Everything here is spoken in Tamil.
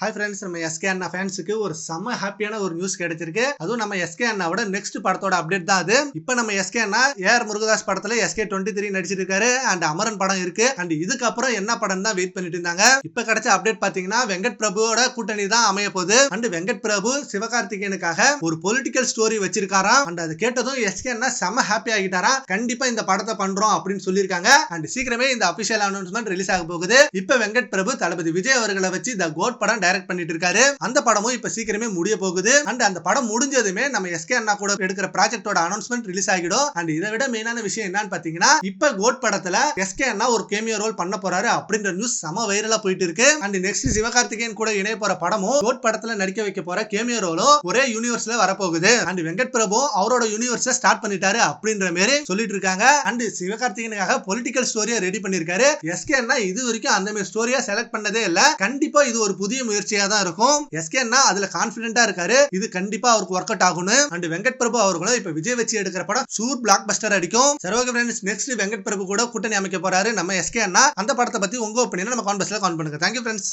ஹாய் ஃப்ரெண்ட்ஸ் நம்ம எஸ்கே அண்ணா ஃபேன்ஸுக்கு ஒரு செம்ம ஹாப்பியான ஒரு நியூஸ் கிடைச்சிருக்கு. அதுவும் நம்ம எஸ்கே அண்ணாவோட நெக்ஸ்ட் படத்தோட அப்டேட் தான் அது. இப்போ நம்ம எஸ்கே அண்ணா ஏஆர் முருகதாஸ் படத்துல எஸ்கே டுவெண்ட்டி த்ரீ நடிச்சிருக்காரு. அண்ட் அமரன் படம் இருக்கு. அண்ட் இதுக்கப்புறம் என்ன படம் தான் வெயிட் பண்ணிட்டு இருந்தாங்க. இப்போ கிடைச்ச அப்டேட் பாத்தீங்கன்னா வெங்கட் பிரபுவோட கூட்டணி தான் அமைய போகுது. அண்ட் வெங்கட் பிரபு சிவகார்த்திகேயனுக்காக ஒரு பொலிட்டிக்கல் ஸ்டோரி வச்சிருக்காராம். அண்ட் அது கேட்டதும் எஸ்கே அண்ணா செம்ம ஹாப்பி ஆகிட்டாராம். கண்டிப்பா இந்த படத்தை பண்றோம் அப்படின்னு சொல்லியிருக்காங்க. அண்ட் சீக்கிரமே இந்த அபிஷியல் அனௌன்ஸ்மெண்ட் ரிலீஸ் ஆக போகுது. இப்போ வெங்கட் பிரபு தளபதி விஜய் அவர்களை வச்சு த கோட் படம் டைரக்ட் பண்ணிட்டு இருக்காரு அந்த படமும் இப்ப சீக்கிரமே முடிய போகுது. அண்ட் அந்த படம் முடிஞ்சதுமே நம்ம எஸ்கே அண்ணா கூட எடுக்கிற ப்ராஜெக்டோட அனௌன்ஸ்மெண்ட் ரிலீஸ் ஆகிடும். அண்ட் இதை விட மெயினான விஷயம் என்னன்னு பாத்தீங்கன்னா இப்ப கோட் படத்துல எஸ்கே அண்ணா ஒரு கேமியோ ரோல் பண்ண போறாரு அப்படின்ற நியூஸ் செம வைரலா போயிட்டு இருக்கு. அண்ட் நெக்ஸ்ட் சிவகார்த்திகேயன் கூட இணைய போற படமும் கோட் படத்துல நடிக்க வைக்க போற கேமியோ ரோலும் ஒரே யூனிவர்ஸ்ல வரப்போகுது. அண்ட் வெங்கட் பிரபு அவரோட யூனிவர்ஸ ஸ்டார்ட் பண்ணிட்டாரு அப்படின்ற மாதிரி சொல்லிட்டு இருக்காங்க. அண்ட் சிவகார்த்திகேயனுக்காக பொலிட்டிக்கல் ஸ்டோரியா ரெடி பண்ணிருக்காரு. எஸ்கே அண்ணா இது வரைக்கும் அந்த மாதிரி ஸ்டோரியா செலக்ட் பண்ணதே இல்ல. கண்டிப்பா இது ஒரு புதிய முயற்சியா தான் இருக்கும். எஸ்கே அதுல கான்பிடென்டா இருக்காரு. இது கண்டிப்பா அவருக்கு ஒர்க் அவுட் ஆகும்னு. அண்ட் வெங்கட் பிரபு அவர்களும் இப்ப விஜய் வச்சு எடுக்கிற படம் சூர் பிளாக் பஸ்டர் அடிக்கும் சர்வக நெக்ஸ்ட் வெங்கட் பிரபு கூட கூட்டணி அமைக்க போறாரு நம்ம எஸ்கே அண்ணா. அந்த படத்தை பத்தி உங்க ஒப்பீனியன் நம்ம கான்பஸ்ல கான் பண்ணுங்க. Thank you friends